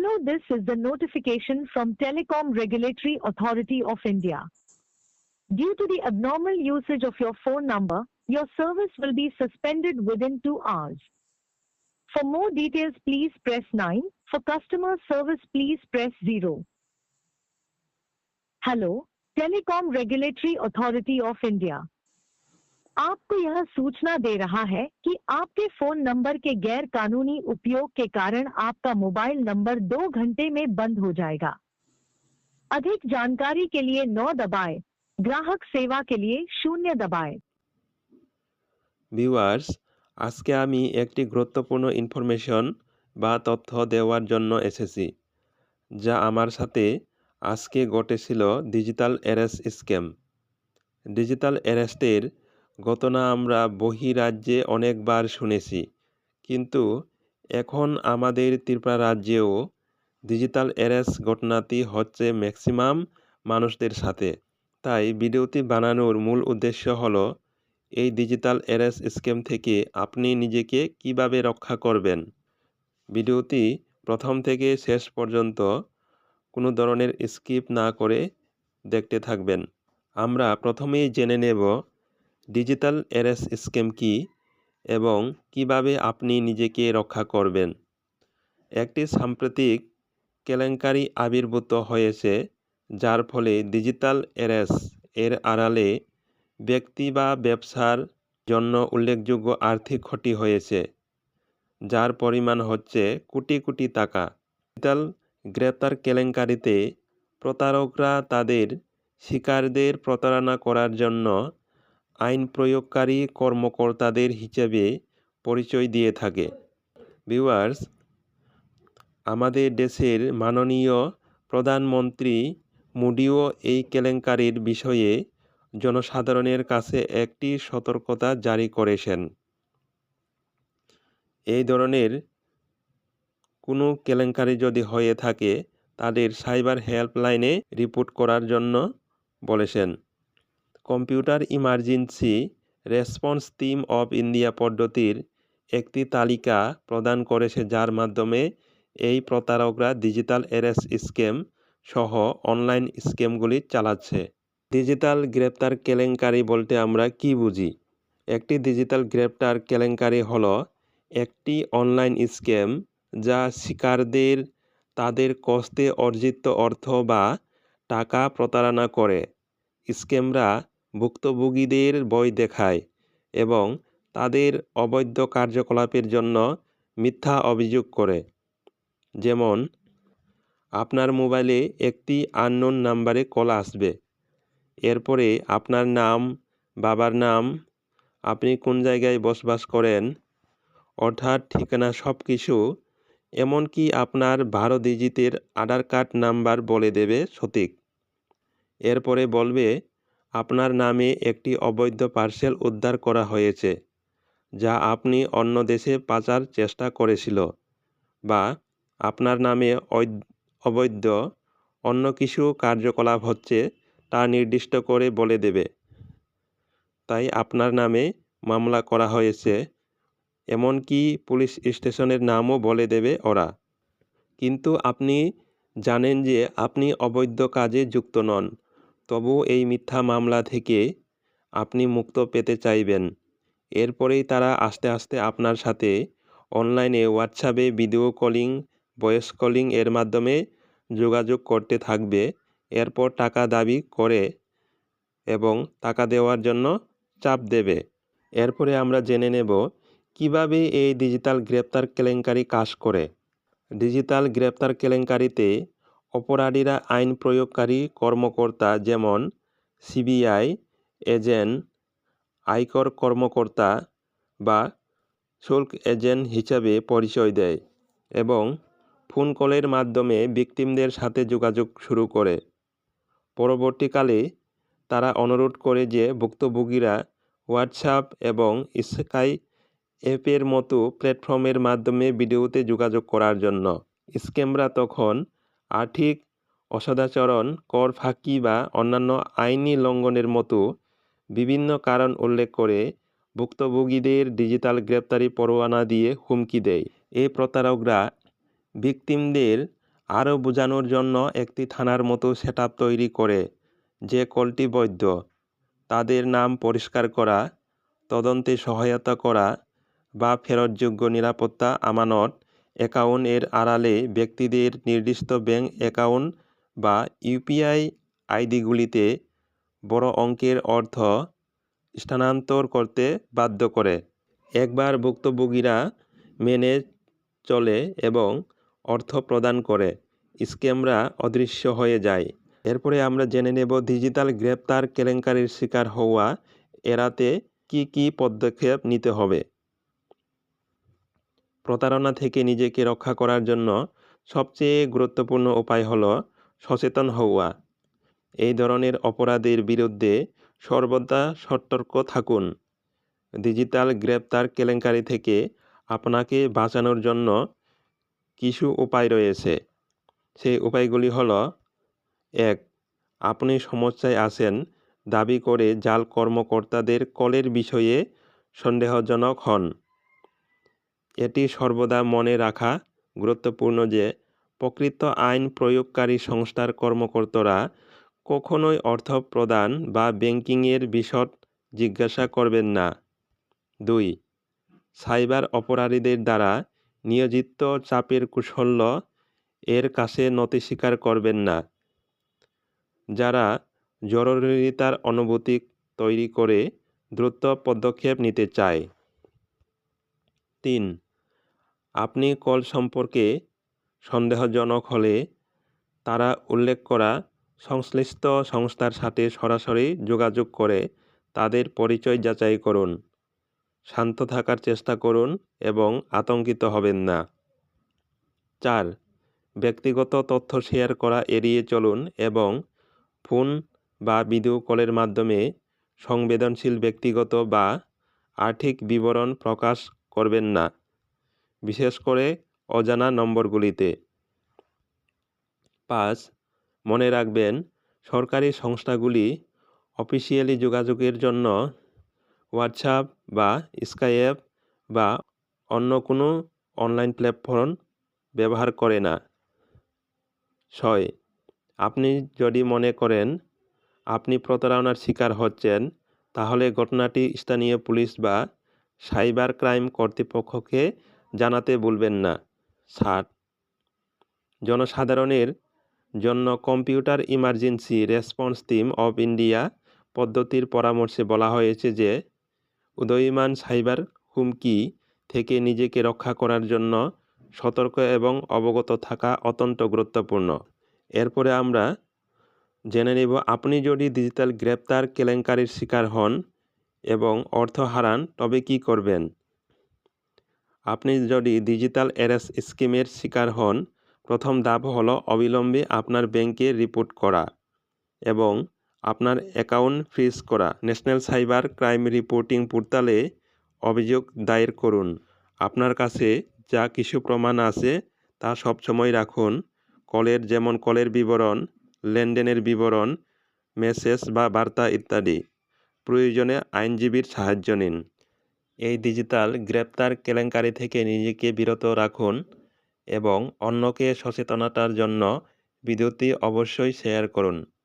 Hello, this is the notification from Telecom Regulatory Authority of India. Due to the abnormal usage of your phone number, your service will be suspended within two hours. For more details, please press 9. For customer service, please press 0. Hello, Telecom Regulatory Authority of India. आपको यह सूचना दे रहा है कि आपके phone number के गैर कानूनी उपयोग के कारण आपका मोबाइल नंबर दो घंटे में बंद हो जाएगा अधिक जानकारी के लिए नौ दबाएं, ग्राहक सेवा के लिए शून्य दबाएं। ভিউয়ার্স আজকে আমি একটি গুরুত্বপূর্ণ ইনফরমেশন বা তথ্য দেওয়ার জন্য এসেছি যা আমার সাথে আজকে ঘটেছিল ডিজিটাল অ্যারেস্ট স্ক্যাম ডিজিটাল অ্যারেস্টের ঘটনা আমরা বহিরাজ্যে অনেকবার শুনেছি। কিন্তু এখন আমাদের ত্রিপুরা রাজ্যেও ডিজিটাল অ্যারেস্ট ঘটনাটি হচ্ছে ম্যাক্সিমাম মানুষদের সাথে। তাই ভিডিওটি বানানোর মূল উদ্দেশ্য হলো, এই ডিজিটাল অ্যারেস্ট স্ক্যাম থেকে আপনি নিজেকে কীভাবে রক্ষা করবেন? ভিডিওটি প্রথম থেকে শেষ পর্যন্ত কোনো ধরনের স্কিপ না করে দেখতে থাকবেন। আমরা প্রথমেই জেনে নেব ডিজিটাল অ্যারেস্ট স্ক্যাম কী এবং কীভাবে আপনি নিজেকে রক্ষা করবেন? একটি সাম্প্রতিক কেলেঙ্কারি আবির্ভূত হয়েছে, যার ফলে ডিজিটাল অ্যারেস্ট এর আড়ালে ব্যক্তি বা ব্যবসার জন্য উল্লেখযোগ্য আর্থিক ক্ষতি হয়েছে, যার পরিমাণ হচ্ছে কোটি কোটি টাকা। ডিজিটাল গ্রেপ্তার কেলেঙ্কারিতে প্রতারকরা তাদের শিকারদের প্রতারণা করার জন্য আইন প্রয়োগকারী কর্মকর্তাদের হিসেবে পরিচয় দিয়ে থাকে। ভিউয়ার্স, আমাদের দেশের মাননীয় প্রধানমন্ত্রী মোদিও এই কেলেঙ্কারির বিষয়ে জনসাধারণের কাছে একটি সতর্কতা জারি করেছেন। এই ধরনের কোনো কেলেঙ্কারি যদি হয়ে থাকে, তাদের সাইবার হেল্পলাইনে রিপোর্ট করার জন্য বলেছেন। Computer emergency response team of India পদ্ধতির একটি তালিকা প্রদান করেছে, যার মাধ্যমে এই প্রতারকরা ডিজিটাল অ্যারেস্ট স্ক্যাম সহ অনলাইন স্ক্যামগুলি চালাচ্ছে। ডিজিটাল গ্রেপ্তার কেলেঙ্কারি বলতে আমরা কি বুঝি? একটি ডিজিটাল গ্রেপ্তার কেলেঙ্কারি হল একটি অনলাইন স্ক্যাম যা শিকারদের তাদের কষ্টে অর্জিত অর্থ বা টাকা প্রতারণা করে। স্ক্যামরা ভুক্তভোগীদের বই দেখায় এবং তাদের অবৈধ কার্যকলাপের জন্য মিথ্যা অভিযোগ করে। যেমন, আপনার মোবাইলে একটি আননোন নাম্বারে কল আসবে। এরপরে আপনার নাম, বাবার নাম, আপনি কোন জায়গায় বসবাস করেন, অর্থাৎ ঠিকানা সব কিছু এমনকি আপনার বারো ডিজিটের আধার কার্ড নাম্বার বলে দেবে সঠিক। এরপরে বলবে আপনার নামে একটি অবৈধ পার্সেল উদ্ধার করা হয়েছে, যা আপনি অন্য দেশে পাচার চেষ্টা করেছিল বা আপনার নামে অবৈধ অন্য কিছু কার্যকলাপ হচ্ছে তা নির্দিষ্ট করে বলে দেবে। তাই আপনার নামে মামলা করা হয়েছে, এমনকি পুলিশ স্টেশনের নামও বলে দেবে ওরা। কিন্তু আপনি জানেন যে আপনি অবৈধ কাজে যুক্ত নন তবু এই মিথ্যা মামলা থেকে আপনি মুক্ত পেতে চাইবেন। এরপরেই তারা আস্তে আস্তে আপনার সাথে অনলাইনে হোয়াটসঅ্যাপে ভিডিও কলিং, ভয়েস কলিং এর মাধ্যমে যোগাযোগ করতে থাকবে। এরপর টাকা দাবি করে এবং টাকা দেওয়ার জন্য চাপ দেবে। এরপরে আমরা জেনে নেব কীভাবে এই ডিজিটাল গ্রেপ্তার কেলেঙ্কারি কাজ করে। ডিজিটাল গ্রেপ্তার কেলেঙ্কারিতে অপরাধীরা আইন প্রয়োগকারী কর্মকর্তা যেমন সিবিআই এজেন্ট, আয়কর কর্মকর্তা বা শুল্ক এজেন্ট হিসাবে পরিচয় দেয় এবং ফোন কলের মাধ্যমে ভিকটিমদের সাথে যোগাযোগ শুরু করে। পরবর্তীকালে তারা অনুরোধ করে যে ভুক্তভোগীরা হোয়াটসঅ্যাপ এবং স্কাই অ্যাপের মতো প্ল্যাটফর্মের মাধ্যমে ভিডিওতে যোগাযোগ করার জন্য। স্ক্যামরা তখন আর্থিক অসদাচরণ, কর ফাঁকি বা অন্যান্য আইনি লঙ্ঘনের মতো বিভিন্ন কারণ উল্লেখ করে ভুক্তভোগীদের ডিজিটাল গ্রেপ্তারি পরোয়ানা দিয়ে হুমকি দেয়। এই প্রতারকরা ভিকটিমদের আরও বোঝানোর জন্য একটি থানার মতো সেটআপ তৈরি করে, যে কলটি বৈধ। তাদের নাম পরিষ্কার করা, তদন্তে সহায়তা করা বা ফেরতযোগ্য নিরাপত্তা, আমানত অ্যাকাউন্ট এর আড়ালে ব্যক্তিদের নির্দিষ্ট ব্যাঙ্ক অ্যাকাউন্ট বা ইউপিআই আইডিগুলিতে বড় অঙ্কের অর্থ স্থানান্তর করতে বাধ্য করে। একবার ভুক্তভোগীরা মেনে চলে এবং অর্থ প্রদান করে, স্ক্যামরা অদৃশ্য হয়ে যায়। এরপরে আমরা জেনে নেব ডিজিটাল গ্রেপ্তার কেলেঙ্কারির শিকার হওয়া এড়াতে কি কি পদক্ষেপ নিতে হবে। প্রতারণা থেকে নিজেকে রক্ষা করার জন্য সবচেয়ে গুরুত্বপূর্ণ উপায় হল সচেতন হওয়া। এই ধরনের অপরাধের বিরুদ্ধে সর্বদা সতর্ক থাকুন। ডিজিটাল গ্রেপ্তার কেলেঙ্কারি থেকে আপনাকে বাঁচানোর জন্য কিছু উপায় রয়েছে। সেই উপায়গুলি হল, এক, আপনি সমস্যায় আছেন, দাবি করে জাল কর্মকর্তাদের কলের বিষয়ে সন্দেহজনক হন। এটি সর্বদা মনে রাখা গুরুত্বপূর্ণ যে প্রকৃত আইন প্রয়োগকারী সংস্থার কর্মকর্তারা কখনোই অর্থ প্রদান বা ব্যাংকিংয়ের বিশদ জিজ্ঞাসা করবেন না। দুই, সাইবার অপরাধীদের দ্বারা নিয়োজিত চাপের কুশল্য এর কাছে নতি স্বীকার করবেন না। যারা জরুরিতার অনুভূতি তৈরি করে দ্রুত পদক্ষেপ নিতে চায়। তিন আপনি কল সম্পর্কে সন্দেহজনক হলে তারা উল্লেখ করা সংশ্লিষ্ট সংস্থার সাথে সরাসরি যোগাযোগ করে তাদের পরিচয় যাচাই করুন। শান্ত থাকার চেষ্টা করুন এবং আতঙ্কিত হবেন না। চার, ব্যক্তিগত তথ্য শেয়ার করা এড়িয়ে চলুন এবং ফোন বা ভিডিও কলের মাধ্যমে সংবেদনশীল ব্যক্তিগত বা আর্থিক বিবরণ প্রকাশ করবেন না। বিশেষ করে অজানা নম্বরগুলিতে। পাঁচ, মনে রাখবেন, সরকারি সংস্থাগুলি অফিসিয়ালি যোগাযোগের জন্য হোয়াটসঅ্যাপ বা স্কাইপ বা অন্য কোনো অনলাইন প্ল্যাটফর্ম ব্যবহার করে না। ছয়, আপনি যদি মনে করেন আপনি প্রতারণার শিকার হচ্ছেন, তাহলে ঘটনাটি স্থানীয় পুলিশ বা সাইবার ক্রাইম কর্তৃপক্ষকে জানাতে ভুলবেন না। সাত জনসাধারণের জন্য computer emergency response team of India পদ্ধতির পরামর্শে বলা হয়েছে যে, উদয়মান সাইবার হুমকি থেকে নিজেকে রক্ষা করার জন্য সতর্ক এবং অবগত থাকা অত্যন্ত গুরুত্বপূর্ণ। এরপরে আমরা জেনে নেব, আপনি যদি ডিজিটাল গ্রেপ্তার কেলেঙ্কারির শিকার হন এবং অর্থ হারান, তবে কি করবেন? আপনি যদি ডিজিটাল অ্যারেস্ট স্কিমের শিকার হন, প্রথম ধাপ হলো অবিলম্বে আপনার ব্যাংকে রিপোর্ট করা এবং আপনার অ্যাকাউন্ট ফ্রিজ করা। ন্যাশনাল সাইবার ক্রাইম রিপোর্টিং পোর্টালে অভিযোগ দায়ের করুন। আপনার কাছে যা কিছু প্রমাণ আছে, তা সবসময় রাখুন। কলের যেমন কলের বিবরণ, লেনদেনের বিবরণ, মেসেজ বা বার্তা ইত্যাদি। প্রয়োজনে আইনজীবীর সাহায্য নিন। এই ডিজিটাল গ্রেপ্তার কেলেঙ্কারি থেকে নিজেকে বিরত রাখুন এবং অন্যকে সচেতনতার জন্য ভিডিওটি অবশ্যই শেয়ার করুন।